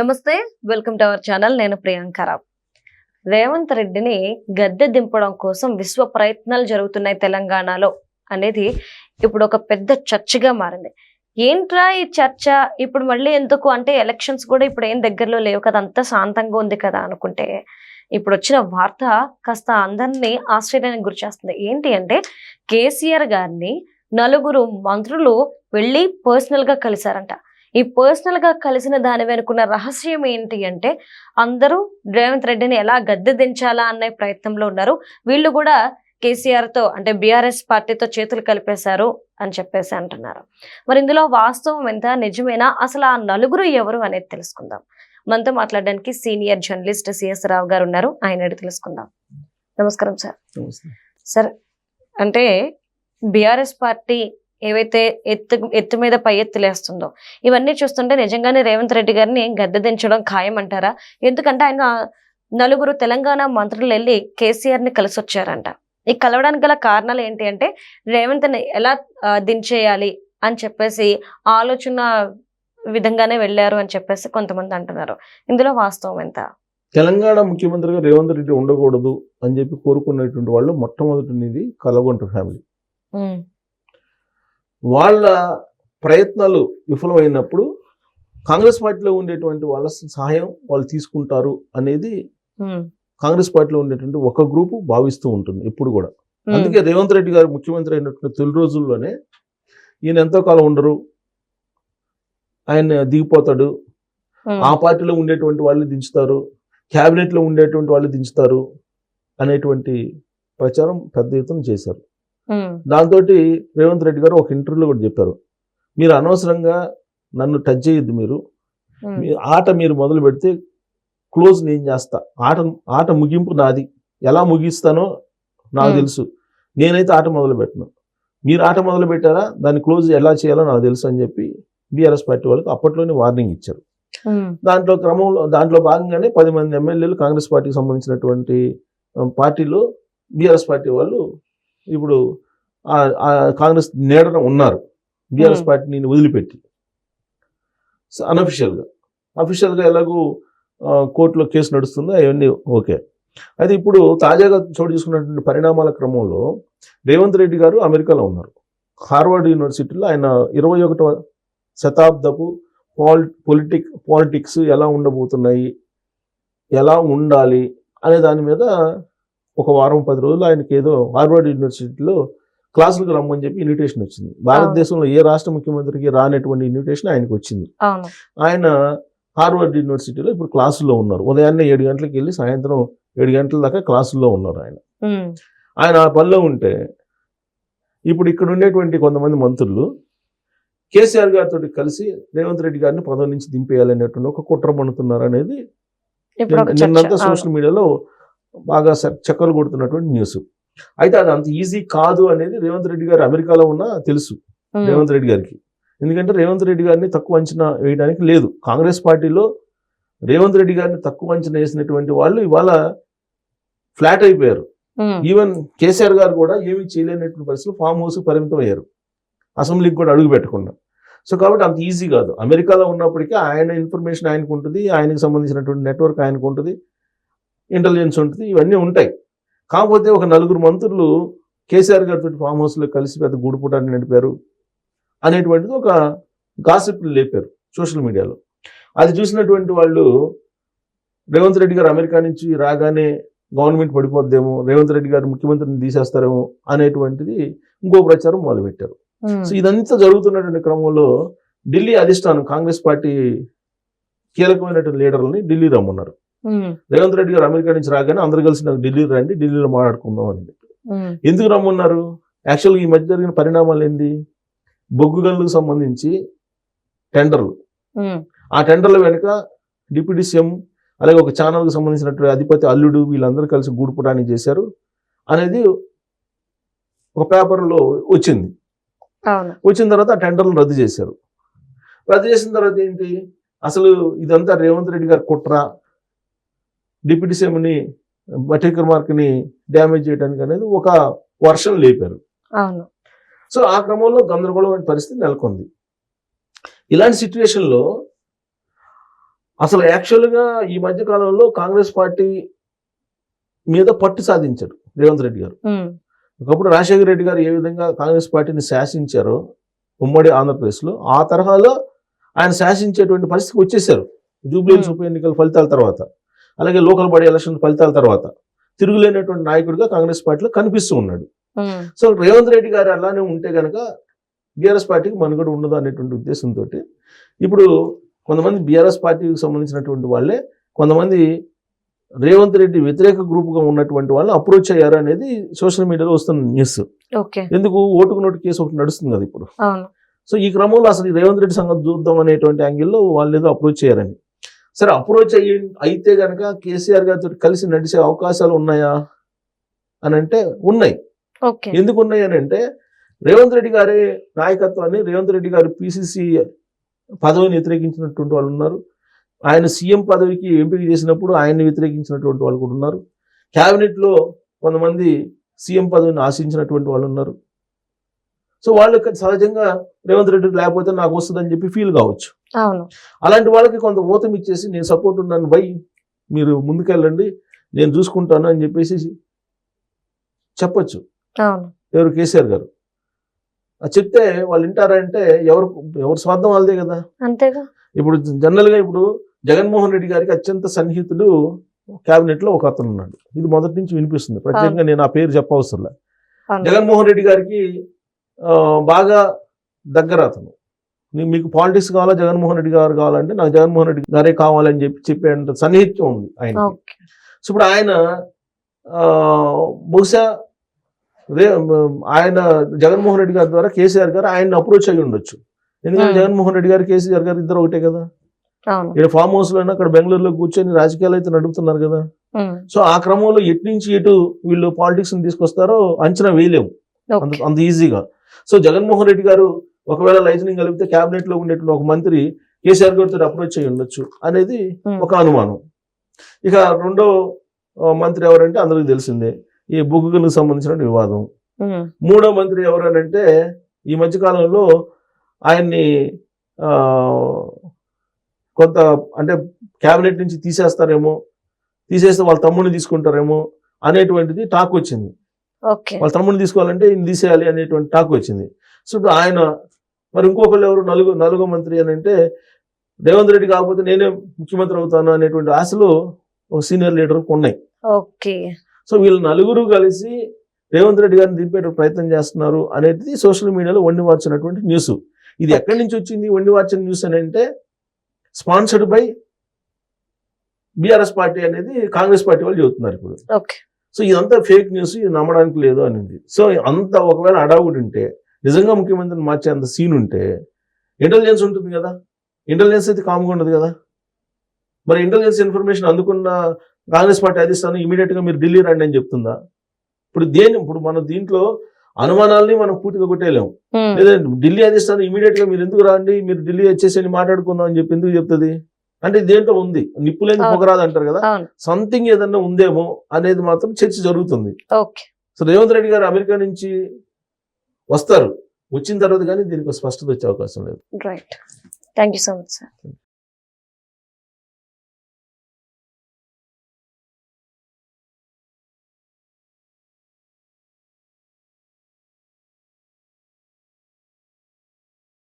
నమస్తే welcome to our channel. నేను ప్రియాంకరావు రేవంత్ రెడ్డిని గద్దె దింపడం కోసం విశ్వ ప్రయత్నాలు జరుగుతున్నాయి తెలంగాణలో అనేది ఇప్పుడు ఒక పెద్ద చర్చగా మారింది. ఏంట్రా ఈ చర్చ? ఇప్పుడు మళ్ళీ ఎందుకు? అంటే ఎలక్షన్స్ కూడా ఇప్పుడు ఏం దగ్గరలో లేవు కదా అంతా శాంతంగా ఉంది కదా అనుకుంటే ఇప్పుడు వచ్చిన వార్త కాస్త అందరినీ ఆశ్చర్యానికి గురి చేస్తుంది. ఏంటి అంటే కేసీఆర్ గారిని నలుగురు మంత్రులు వెళ్ళి పర్సనల్గా కలిశారంట. ఈ పర్సనల్గా కలిసిన దాని వెనుకున్న రహస్యం ఏంటి అంటే అందరూ రేవంత్ రెడ్డిని ఎలా గద్దె దించాలా అనే ప్రయత్నంలో ఉన్నారు. వీళ్ళు కూడా కేసీఆర్తో అంటే బీఆర్ఎస్ పార్టీతో చేతులు కలిపేశారు అని చెప్పేసి అంటున్నారు. మరి ఇందులో వాస్తవం ఎంత నిజమేనా? అసలు ఆ నలుగురు ఎవరు అనేది తెలుసుకుందాం. మనతో మాట్లాడడానికి సీనియర్ జర్నలిస్ట్ సిఎస్ రావు గారు ఉన్నారు. ఆయన తెలుసుకుందాం. నమస్కారం సార్. సార్ అంటే బీఆర్ఎస్ పార్టీ ఏవైతే ఎత్తు ఎత్తు మీద పై ఎత్తులేస్తుందో ఇవన్నీ చూస్తుంటే నిజంగానే రేవంత్ రెడ్డి గారిని గద్దె దించడం ఖాయం అంటారా ఎందుకంటే ఆయన నలుగురు తెలంగాణ మంత్రులు వెళ్ళి కేసీఆర్ని కలిసి వచ్చారంట ఈ కలవడానికి గల కారణాలు ఏంటి అంటే రేవంత్ని ఎలా దించేయాలి అని చెప్పేసి ఆలోచన విధంగానే వెళ్ళారు అని చెప్పేసి కొంతమంది అంటున్నారు. ఇందులో వాస్తవం ఎంత? తెలంగాణ ముఖ్యమంత్రిగా రేవంత్ రెడ్డి ఉండకూడదు అని చెప్పి కోరుకున్నటువంటి వాళ్ళు మొట్టమొదటిది కలగొంట ఫ్యామిలీ. వాళ్ళ ప్రయత్నాలు విఫలమైనప్పుడు కాంగ్రెస్ పార్టీలో ఉండేటువంటి వాళ్ళ సహాయం వాళ్ళు తీసుకుంటారు అనేది కాంగ్రెస్ పార్టీలో ఉండేటువంటి ఒక గ్రూపు భావిస్తూ ఉంటుంది ఎప్పుడు కూడా. అందుకే రేవంత్ రెడ్డి గారు ముఖ్యమంత్రి అయినటువంటి తొలి రోజుల్లోనే ఈయన ఎంతో కాలం ఉండరు. ఆయన దిగిపోతాడు. ఆ పార్టీలో ఉండేటువంటి వాళ్ళు దించుతారు. క్యాబినెట్లో ఉండేటువంటి వాళ్ళు దించుతారు అనేటువంటి ప్రచారం పెద్ద ఎత్తున చేశారు. దాంతో రేవంత్ రెడ్డి గారు ఒక ఇంటర్వ్యూలో కూడా చెప్పారు. మీరు అనవసరంగా నన్ను టచ్ చేయొద్దు మీరు. ఆట మీరు మొదలు పెడితే క్లోజ్ నేను చేస్తా. ఆట ఆట ముగింపు నాది. ఎలా ముగిస్తానో నాకు. తెలుసు. నేనైతే ఆట మొదలు పెట్టను. మీరు ఆట మొదలు పెట్టారా? దాన్ని క్లోజ్ ఎలా చేయాలో నాకు తెలుసు అని చెప్పి బీఆర్ఎస్ పార్టీ వాళ్ళకి అప్పట్లోనే వార్నింగ్ ఇచ్చారు. దాంట్లో క్రమంలో దాంట్లో భాగంగానే పది మంది ఎమ్మెల్యేలు కాంగ్రెస్ పార్టీకి సంబంధించినటువంటి పార్టీలో బీఆర్ఎస్ పార్టీ వాళ్ళు ఇప్పుడు కాంగ్రెస్ నీడన ఉన్నారు. బీఆర్ఎస్. పార్టీని వదిలిపెట్టి. అన్అఫిషియల్గా అఫీషియల్గా ఎలాగూ కోర్టులో కేసు నడుస్తుందో? అవన్నీ ఓకే. అయితే ఇప్పుడు తాజాగా చోటు చేసుకున్నటువంటి పరిణామాల క్రమంలో రేవంత్ రెడ్డి గారు అమెరికాలో ఉన్నారు. హార్వర్డ్ యూనివర్సిటీలో ఆయన ఇరవై ఒకటవ శతాబ్దపు పాల్ పొలిటిక్ పాలిటిక్స్ ఎలా ఉండబోతున్నాయి? ఎలా ఉండాలి? అనే దాని మీద ఒక వారం పది రోజులు ఆయనకి ఏదో హార్వర్డ్ యూనివర్సిటీలో క్లాసులకు రమ్మని చెప్పి ఇన్విటేషన్ వచ్చింది. భారతదేశంలో ఏ రాష్ట్ర ముఖ్యమంత్రికి రానటువంటి ఇన్విటేషన్ ఆయనకు వచ్చింది. ఆయన హార్వర్డ్ యూనివర్సిటీలో ఇప్పుడు క్లాసుల్లో ఉన్నారు. ఉదయాన్నే ఏడు గంటలకు వెళ్ళి సాయంత్రం ఏడు గంటల దాకా క్లాసుల్లో ఉన్నారు ఆయన. ఆయన ఆ పనిలో ఉంటే ఇప్పుడు ఇక్కడ ఉండేటువంటి కొంతమంది మంత్రులు కేసీఆర్ గారితో కలిసి రేవంత్ రెడ్డి గారిని పదవి నుంచి దింపేయాలనేటువంటి ఒక కుట్ర పన్నుతున్నారు అనేది నిన్నంతా. సోషల్ మీడియాలో బాగా చక్కర్లు కొడుతున్నటువంటి న్యూస్ అయితే అది అంత ఈజీ కాదు అనేది రేవంత్ రెడ్డి గారు అమెరికాలో ఉన్నా తెలుసు. రేవంత్ రెడ్డి గారికి. ఎందుకంటే రేవంత్ రెడ్డి గారిని తక్కువ అంచనా వేయడానికి లేదు. కాంగ్రెస్ పార్టీలో రేవంత్ రెడ్డి గారిని తక్కువ అంచనా వేసినటువంటి వాళ్ళు ఇవాళ ఫ్లాట్ అయిపోయారు. ఈవెన్ కేసీఆర్ గారు కూడా ఏమీ చేయలేనటువంటి పరిస్థితులు ఫామ్ హౌస్ పరిమితం అయ్యారు. అసెంబ్లీకి కూడా అడుగు పెట్టకుండా. సో కాబట్టి అంత ఈజీ కాదు. అమెరికాలో ఉన్నప్పటికీ ఆయన ఇన్ఫర్మేషన్ ఆయనకు ఉంటుంది. ఆయనకు సంబంధించినటువంటి నెట్వర్క్ ఆయనకు ఉంటుంది. ఇంటెలిజెన్స్ ఉంటుంది ఇవన్నీ ఉంటాయి. కాకపోతే ఒక నలుగురు మంత్రులు కేసీఆర్ గారితో ఫామ్ హౌస్లో కలిసి పెద్ద గూడుపుటాన్ని నడిపారు అనేటువంటిది ఒక గాసిప్ లేపారు సోషల్ మీడియాలో. అది చూసినటువంటి వాళ్ళు రేవంత్ రెడ్డి గారు అమెరికా నుంచి రాగానే గవర్నమెంట్ పడిపోద్దేమో రేవంత్ రెడ్డి గారు ముఖ్యమంత్రిని తీసేస్తారేమో అనేటువంటిది ఇంకో ప్రచారం మొదలుపెట్టారు. సో ఇదంతా జరుగుతున్నటువంటి క్రమంలో ఢిల్లీ అధిష్టానం కాంగ్రెస్ పార్టీ కీలకమైనటువంటి లీడర్లని ఢిల్లీ రమ్మన్నారు. రేవంత్ రెడ్డి గారు అమెరికా నుంచి రాగానే అందరు కలిసి నాకు ఢిల్లీ రండి ఢిల్లీలో మాట్లాడుకుందాం అని ఎందుకు రమ్మన్నారు? యాక్చువల్గా ఈ మధ్య జరిగిన పరిణామాలు ఏంది? బొగ్గు గనులకు సంబంధించి టెండర్లు. ఆ టెండర్ల వెనుక డిప్యూటీ సీఎం అలాగే ఒక ఛానల్కి సంబంధించినటువంటి అధిపతి అల్లుడు వీళ్ళందరూ కలిసి గూడుపుటానికి చేశారు అనేది ఒక పేపర్లో వచ్చింది. వచ్చిన తర్వాత ఆ టెండర్లను రద్దు చేశారు. రద్దు చేసిన తర్వాత ఏంటి? అసలు ఇదంతా రేవంత్ రెడ్డి గారు కుట్ర డిప్యూటీ సీఎంని బటేకర్ మార్క్ని డ్యామేజ్ చేయడానికి అనేది ఒక వర్షం లేపారు. సో ఆ క్రమంలో గందరగోళమైన పరిస్థితి నెలకొంది. ఇలాంటి సిచ్యువేషన్లో అసలు యాక్చువల్గా ఈ మధ్య కాలంలో కాంగ్రెస్ పార్టీ మీద పట్టు సాధించాడు రేవంత్ రెడ్డి గారు. ఒకప్పుడు రాజశేఖర రెడ్డి గారు ఏ విధంగా కాంగ్రెస్ పార్టీని శాసించారో ఉమ్మడి ఆంధ్రప్రదేశ్లో ఆ తరహాలో ఆయన శాసించేటువంటి పరిస్థితికి వచ్చేసారు. జూబ్లీహిల్స్ Hmm. ఉప ఎన్నికల ఫలితాల తర్వాత. అలాగే లోకల్ బాడీ ఎలక్షన్ ఫలితాల తర్వాత తిరుగులేనటువంటి నాయకుడిగా కాంగ్రెస్ పార్టీలో కనిపిస్తూ ఉన్నాడు. సో రేవంత్ రెడ్డి గారు అలానే ఉంటే కనుక బీఆర్ఎస్ పార్టీకి మనుగడ ఉండదు అనేటువంటి ఉద్దేశంతో ఇప్పుడు కొంతమంది బీఆర్ఎస్ పార్టీకి సంబంధించినటువంటి వాళ్ళే కొంతమంది రేవంత్ రెడ్డి వ్యతిరేక గ్రూప్గా ఉన్నటువంటి వాళ్ళు అప్రోచ్ అయ్యారు అనేది సోషల్ మీడియాలో వస్తున్న న్యూస్. ఓకే. ఎందుకు? ఓటుకు నోటు కేసు ఒకటి నడుస్తుంది కదా ఇప్పుడు. సో ఈ క్రమంలో అసలు రేవంత్ రెడ్డి సంగతి చూద్దాం అనేటువంటి యాంగిల్లో వాళ్ళు ఏదో అప్రోచ్ చేయారని సరే అప్రోచ్ అయ్యి అయితే కనుక కేసీఆర్ గారితో కలిసి నడిచే అవకాశాలు ఉన్నాయా? అని అంటే ఉన్నాయి ఎందుకు ఉన్నాయి అని అంటే రేవంత్ రెడ్డి గారి నాయకత్వాన్ని రేవంత్ రెడ్డి గారి పిసిసి పదవిని వ్యతిరేకించినటువంటి వాళ్ళు ఉన్నారు. ఆయన సీఎం పదవికి ఎంపిక చేసినప్పుడు ఆయన్ని వ్యతిరేకించినటువంటి వాళ్ళు కూడా ఉన్నారు. క్యాబినెట్లో కొంతమంది సీఎం పదవిని ఆశించినటువంటి వాళ్ళు ఉన్నారు. సో వాళ్ళు సహజంగా రేవంత్ రెడ్డి లేకపోతే నాకు వస్తుందని చెప్పి ఫీల్ కావచ్చు. అవును. అలాంటి వాళ్ళకి కొంత ఊతం ఇచ్చేసి నేను సపోర్ట్ ఉన్నాను బై. మీరు ముందుకెళ్ళండి నేను చూసుకుంటాను అని చెప్పేసి చెప్పొచ్చు. ఎవరు కేసీఆర్ గారు? చెప్తే వాళ్ళు వింటారంటే ఎవరు ఎవరు స్వార్థం వాళ్ళదే కదా. అంతేగా. ఇప్పుడు జనరల్గా ఇప్పుడు జగన్మోహన్ రెడ్డి గారికి అత్యంత సన్నిహితుడు కేబినెట్లో ఒక అతను ఉన్నాడు ఇది మొదటి నుంచి వినిపిస్తుంది. ప్రత్యేకంగా నేను ఆ పేరు చెప్పవసరం జగన్మోహన్ రెడ్డి గారికి బాగా దగ్గర అతను. మీకు పాలిటిక్స్ కావాలా? జగన్మోహన్ రెడ్డి గారు కావాలంటే నాకు జగన్మోహన్ రెడ్డి గారే కావాలని చెప్పి చెప్పేంత సన్నిహిత్యం ఉంది ఆయన సో ఇప్పుడు ఆయన ఆ, బహుశా రే ఆయన జగన్మోహన్ రెడ్డి గారి ద్వారా కేసీఆర్ గారు ఆయన అప్రోచ్ అయ్యి ఉండొచ్చు. ఎందుకంటే. జగన్మోహన్ రెడ్డి గారు కేసీఆర్ గారు ఇద్దరు ఒకటే కదా. ఇక్కడ ఫామ్ హౌస్లో అక్కడ బెంగళూరులో కూర్చొని రాజకీయాలు అయితే నడుపుతున్నారు కదా. సో ఆ క్రమంలో ఎటు నుంచి ఎటు వీళ్ళు పాలిటిక్స్ని తీసుకొస్తారో అంచనా వేయలేము. అంత ఈజీగా. సో జగన్మోహన్ రెడ్డి గారు ఒకవేళ లైజనింగ్ కలిపితే కేబినెట్లో ఉండేటువంటి ఒక మంత్రి కేసీఆర్ గారితో అప్రోచ్ అయ్యి ఉండొచ్చు అనేది ఒక అనుమానం. ఇక రెండో మంత్రి ఎవరంటే అందరికీ తెలిసిందే ఈ బుగ్గులకు సంబంధించిన వివాదం. మూడో మంత్రి ఎవరనంటే ఈ మధ్య కాలంలో ఆయన్ని కొంత అంటే కేబినెట్ నుంచి తీసేస్తారేమో తీసేస్తే వాళ్ళ తమ్ముడిని తీసుకుంటారేమో అనేటువంటిది టాక్ వచ్చింది. వాళ్ళ తమ్ముడిని తీసుకోవాలంటే ఈయన తీసేయాలి అనేటువంటి టాక్ వచ్చింది. సో ఇప్పుడు ఆయన మరి ఇంకొకళ్ళు ఎవరు? నలుగు నలుగో మంత్రి అని అంటే రేవంత్ రెడ్డి కాకపోతే నేనే ముఖ్యమంత్రి అవుతాను అనేటువంటి ఆశలు ఒక సీనియర్ లీడర్కి ఉన్నాయి ఓకే. సో వీళ్ళు నలుగురు కలిసి రేవంత్ రెడ్డి గారిని దింపే ప్రయత్నం చేస్తున్నారు అనేది సోషల్ మీడియాలో వండి వార్చినటువంటి న్యూస్. ఇది ఎక్కడి నుంచి వచ్చింది? వండి వార్చిన న్యూస్ అని అంటే స్పాన్సర్డ్ బై బీఆర్ఎస్ పార్టీ అనేది కాంగ్రెస్ పార్టీ వాళ్ళు చెబుతున్నారు ఇప్పుడు. ఓకే. సో ఇదంతా ఫేక్ న్యూస్ ఇది నమ్మడానికి లేదు అనేది. సో అంత ఒకవేళ అడావుడు ఉంటే నిజంగా ముఖ్యమంత్రిని మార్చే అంత సీన్ ఉంటే ఇంటెలిజెన్స్ ఉంటుంది కదా? ఇంటెలిజెన్స్ అయితే కామ్గా ఉండదు కదా? మరి ఇంటెలిజెన్స్ ఇన్ఫర్మేషన్ అందుకున్న కాంగ్రెస్ పార్టీ అధిష్టానం ఇమీడియట్గా మీరు ఢిల్లీ రండి అని చెప్తుందా? ఇప్పుడు దేని ఇప్పుడు మన దీంట్లో అనుమానాల్ని మనం పూర్తిగా కొట్టేయలేము. లేదా ఢిల్లీ అధిష్టానం ఇమీడియట్గా మీరు ఎందుకు రాండి? మీరు ఢిల్లీ వచ్చేసి మాట్లాడుకుందాం అని చెప్పి ఎందుకు చెప్తుంది? అంటే దేంట్లో ఉంది. నిప్పులేని. పొగరాదు అంటారు కదా. సంథింగ్ ఏదన్నా ఉందేమో అనేది మాత్రం చర్చ జరుగుతుంది. సో రేవంత్ రెడ్డి గారు అమెరికా నుంచి వస్తారు. వచ్చిన తర్వాత కానీ దీనికి స్పష్టత వచ్చే అవకాశం లేదు. Right thank you so much sir